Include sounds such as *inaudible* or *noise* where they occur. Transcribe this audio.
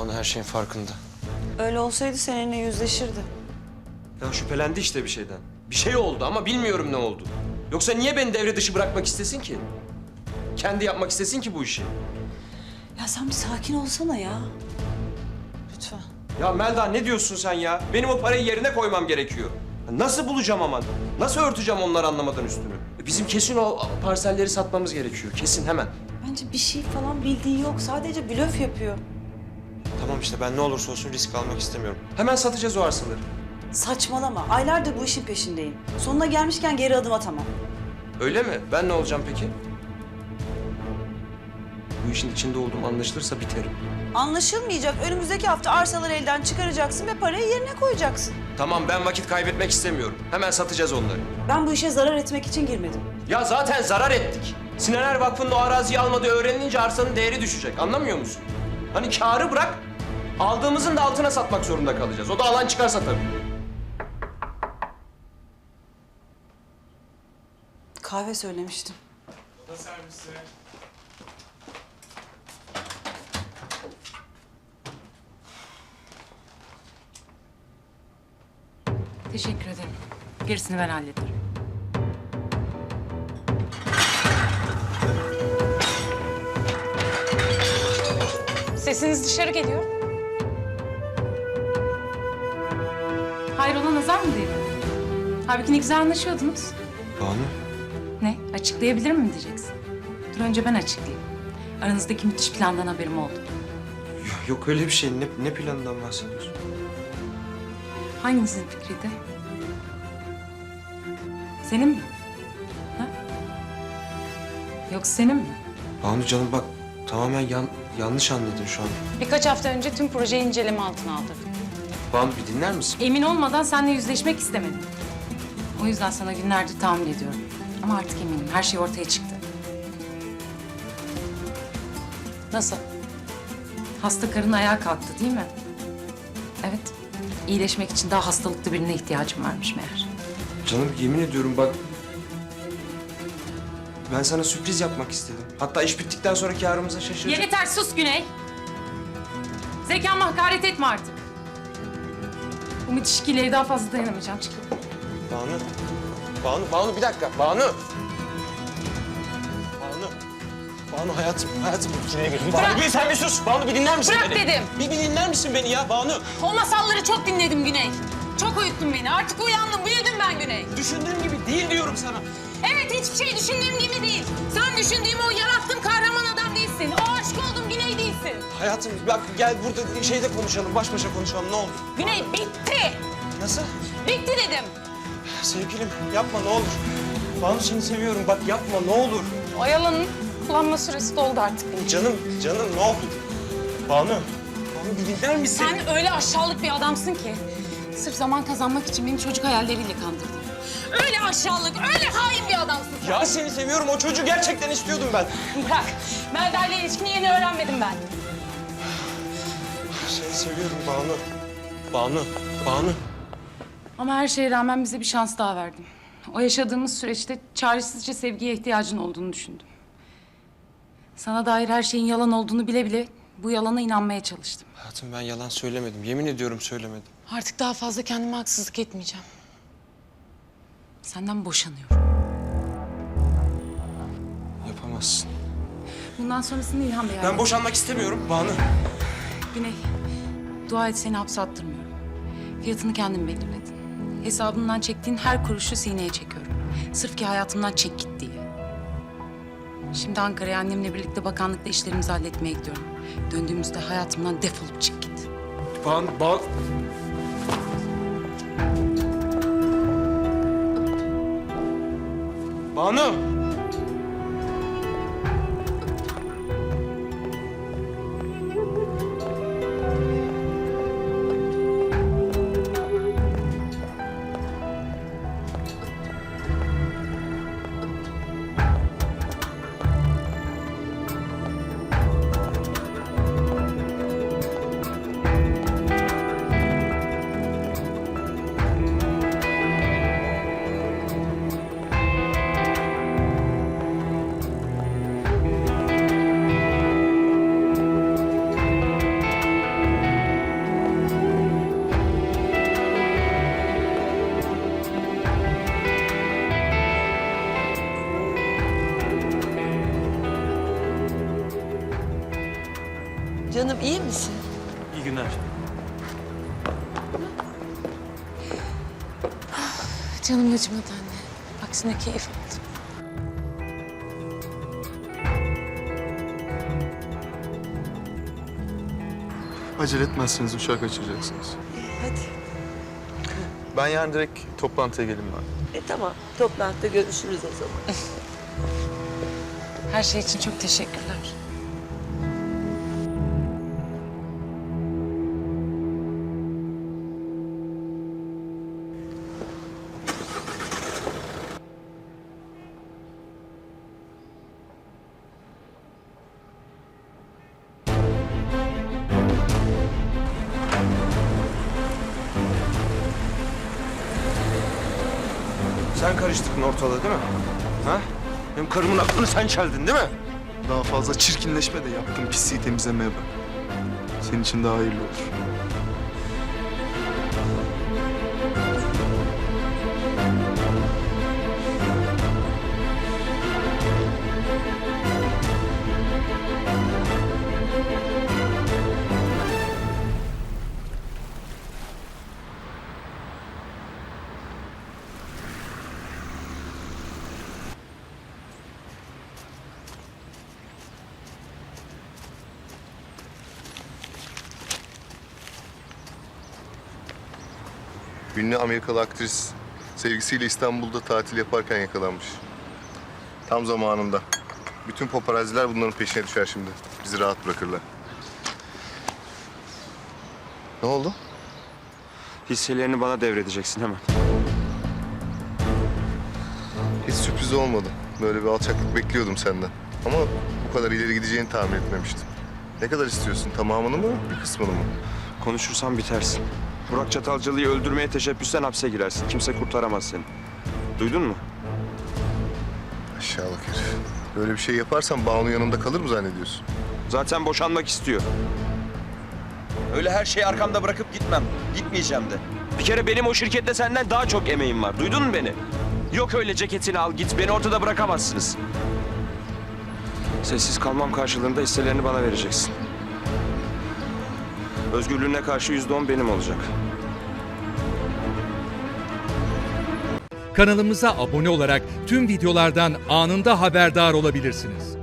Banu her şeyin farkında. Öyle olsaydı seninle yüzleşirdi. Ya şüphelendi işte bir şeyden. Bir şey oldu ama bilmiyorum ne oldu. Yoksa niye beni devre dışı bırakmak istesin ki? Kendi yapmak istesin ki bu işi. Ya sen bir sakin olsana ya. Lütfen. Ya Melda ne diyorsun sen ya? Benim o parayı yerine koymam gerekiyor. Nasıl bulacağım ama? Nasıl örteceğim onları anlamadan üstünü? E, Bizim kesin o parselleri satmamız gerekiyor. Kesin hemen. Bence bir şey falan bildiği yok. Sadece blöf yapıyor. Tamam işte ben ne olursa olsun risk almak istemiyorum. Hemen satacağız o arsaları. Saçmalama. Aylardır bu işin peşindeyim. Sonuna gelmişken geri adım atamam. Öyle mi? Ben ne olacağım peki? Bu işin içinde olduğum anlaşılırsa biterim. Anlaşılmayacak. Önümüzdeki hafta arsaları elden çıkaracaksın ve parayı yerine koyacaksın. Tamam ben vakit kaybetmek istemiyorum. Hemen satacağız onları. Ben bu işe zarar etmek için girmedim. Ya zaten zarar ettik. Sinener Vakfı'nın o araziyi almadığı öğrenilince arsanın değeri düşecek. Anlamıyor musun? Hani kârı bırak, aldığımızın da altına satmak zorunda kalacağız. O da alan çıkarsa tabii. Kahve söylemiştim. Teşekkür ederim. Gerisini ben hallederim. Sesiniz dışarı geliyor. Hayrola nazar mı değdi? Halbuki ne güzel anlaşıyordunuz. Banu? Ne? Açıklayabilir mi diyeceksin? Dur önce ben açıklayayım. Aranızdaki müthiş plandan haberim oldu. Yok öyle bir şey. Ne, ne planından bahsediyorsun? Hanginizin fikriydi? Senin mi? Ha? Yoksa senin mi? Banu canım bak tamamen yan, yanlış anladın şu an. Birkaç hafta önce tüm projeyi inceleme altına aldırdım. Banu bir dinler misin? Emin olmadan seninle yüzleşmek istemedim. O yüzden sana günlerdir tahammül ediyorum. Ama artık eminim her şey ortaya çıktı. Nasıl? Hasta karın ayağa kalktı değil mi? Evet. İyileşmek için daha hastalıklı birine ihtiyacım varmış meğer. Canım yemin ediyorum bak... Ben sana sürpriz yapmak istedim. Hatta iş bittikten sonra kârımıza şaşıracak. Yeter sus Güney. Zekama hakaret etme artık. Bu müthiş ikiliye daha fazla dayanamayacağım. Çıkayım. Banu. Banu, Banu bir dakika. Banu. Banu. Banu hayatım, hayatım. Bırak. Banu bir sen bir sus. Banu bir dinler misin Bırak beni? dedim. Bir, bir dinler misin beni ya Banu? O masalları çok dinledim Güney. Çok uyuttun beni. Artık uyandım, büyüdüm ben Güney. Düşündüğüm gibi değil diyorum sana. Evet, hiçbir şey düşündüğüm gibi değil. Sen düşündüğüm o yarattığım kahraman adam değilsin. O aşk olduğum Değilsin. Hayatım bak gel burada şeyde konuşalım, baş başa konuşalım ne olur. Güney bitti. Nasıl? Bitti dedim. Sevgilim yapma ne olur. Banu seni seviyorum bak yapma ne olur. O yalanın kullanma süresi doldu artık benim. Canım, canım ne olur. Banu. Banu bir dinler misin? Sen öyle aşağılık bir adamsın ki. Sırf zaman kazanmak için beni çocuk hayalleriyle kandırdın. Öyle aşağılık, öyle hain bir adamsın sen. Ya seni seviyorum. O çocuğu gerçekten istiyordum ben. Bırak. Melda ile ilişkini yeni öğrenmedim ben. Seni seviyorum Banu. Banu, Banu. Ama her şeye rağmen bize bir şans daha verdin. O yaşadığımız süreçte çaresizce sevgiye ihtiyacın olduğunu düşündüm. Sana dair her şeyin yalan olduğunu bile bile bu yalana inanmaya çalıştım. Hayatım ben yalan söylemedim. Yemin ediyorum söylemedim. Artık daha fazla kendime haksızlık etmeyeceğim. Senden boşanıyorum. Yapamazsın. Bundan sonrasını İlhan Bey Ben boşanmak istemiyorum Banu. Güney, dua et seni hapse attırmıyorum. Fiyatını kendin belirledin. Hesabından çektiğin her kuruşu sineye çekiyorum. Sırf ki hayatımdan çek git diye. Şimdi Ankara'ya annemle birlikte bakanlıkta işlerimizi halletmeye gidiyorum. Döndüğümüzde hayatımdan defolup çık git. Banu, Banu. Banu. Canım iyi misin? İyi günler. Canım acımadı anne. Aksine keyif aldım. Acele etmezseniz uçağı kaçıracaksınız. Hadi. Ben yarın direkt toplantıya gelin ben. E tamam. Toplantıda görüşürüz o zaman. *laughs* Her şey için çok teşekkürler. Karıştırdın ortalığı değil mi? Ha? Benim karımın aklını sen çeldin değil mi? Daha fazla çirkinleşme de yaptığın pisliği temizlemeye bak. Senin için daha hayırlı olur. Ünlü Amerikalı aktris sevgisiyle İstanbul'da tatil yaparken yakalanmış. Tam zamanında. Bütün paparazziler bunların peşine düşer şimdi. Bizi rahat bırakırlar. Ne oldu? Hisselerini bana devredeceksin hemen. Hiç sürpriz olmadı. Böyle bir alçaklık bekliyordum senden. Ama bu kadar ileri gideceğini tahmin etmemiştim. Ne kadar istiyorsun? Tamamını mı, bir kısmını mı? Konuşursan bitersin. Burak Çatalcalı'yı öldürmeye teşebbüsten hapse girersin. Kimse kurtaramaz seni. Duydun mu? Aşağılık herif. Böyle bir şey yaparsan Banu yanında kalır mı zannediyorsun? Zaten boşanmak istiyor. Öyle her şeyi arkamda bırakıp gitmem. Gitmeyeceğim de. Bir kere benim o şirkette senden daha çok emeğim var. Duydun mu beni? Yok öyle ceketini al git. Beni ortada bırakamazsınız. Sessiz kalmam karşılığında hisselerini bana vereceksin. Özgürlüğüne karşı yüzde on benim olacak. Kanalımıza abone olarak tüm videolardan anında haberdar olabilirsiniz.